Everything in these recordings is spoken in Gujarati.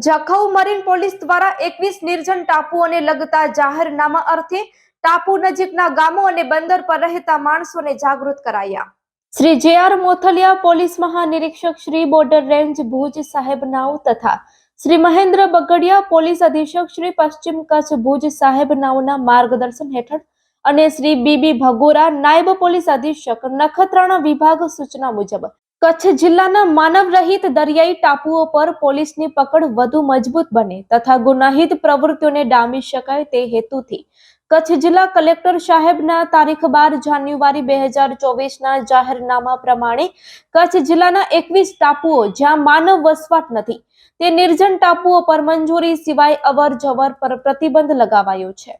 જખૌ મરીન પોલીસ દ્વારા એકવીસ નિર્જન ટાપુઓને લગતા જાહેરનામા અર્થે ટાપુ નજીકના ગામો અને બંદર પર રહેતા માણસોને જાગૃત કરાયા. Shri J R Mothaliya police મહાનિરીક્ષક Shri border range Bhuj સાહેબ નાવ તથા શ્રી મહેન્દ્ર બગડિયા પોલીસ અધિક્ષક શ્રી પશ્ચિમ કચ્છ ભુજ સાહેબ નાવના માર્ગદર્શન હેઠળ અને શ્રી બીબી ભગોરા નાયબ પોલીસ અધિક્ષક નખત્રાણા વિભાગ સૂચના મુજબ કચ્છ જિલ્લાના માનવ રહિત દરિયાઈ ટાપુઓ પર પોલીસની પકડ વધુ મજબૂત બને તથા ગુનાહિત પ્રવૃત્તિઓને ડામી શકાય તે હેતુથી કચ્છ જિલ્લા કલેક્ટર સાહેબના તારીખ બાર જાન્યુઆરી બે હજાર ચોવીસના જાહેરનામા પ્રમાણે કચ્છ જિલ્લાના એકવીસ ટાપુઓ જ્યાં માનવ વસવાટ નથી, તે નિર્જન ટાપુઓ પર મંજૂરી સિવાય અવર જવર પર પ્રતિબંધ લગાવાયો છે.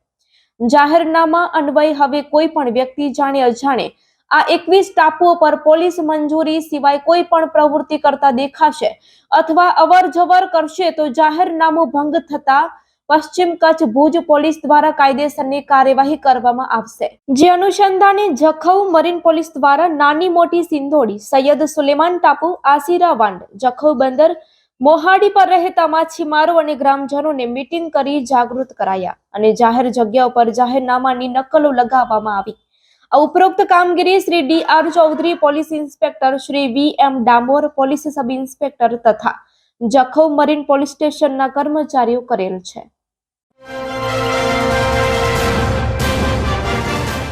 જાહેરનામા અન્વય હવે કોઈ પણ વ્યક્તિ જાણે અજાણે આ એકવીસ ટાપુઓ પર પોલીસ મંજૂરી સિવાય કોઈ પણ પ્રવૃત્તિ કરતા દેખાશે અથવા અવર જવર કરશે તો જાહેરનામું ભંગ થતા પશ્ચિમ કચ્છ ભુજ પોલીસ દ્વારા કાયદેસરની કાર્યવાહી કરવામાં આવશે. જે અનુસંધાને જખૌ મરીન પોલીસ દ્વારા નાની મોટી સિંધોડી, સૈયદ સુલેમાન ટાપુ આસીરા વાંડ, જખૌ બંદર, મોહાડી પર રહેતા માછીમારો અને ગ્રામજનોને મીટિંગ કરી જાગૃત કરાયા અને જાહેર જગ્યા ઉપર જાહેરનામાની નકલો લગાવવામાં આવી. આ ઉપરોક્ત કામગીરી Shri D R Chaudhary, police inspector Shri V M Damor, police sub inspector તથા જખૌ મરીન પોલીસ સ્ટેશનના કર્મચારીઓ કરેલ છે.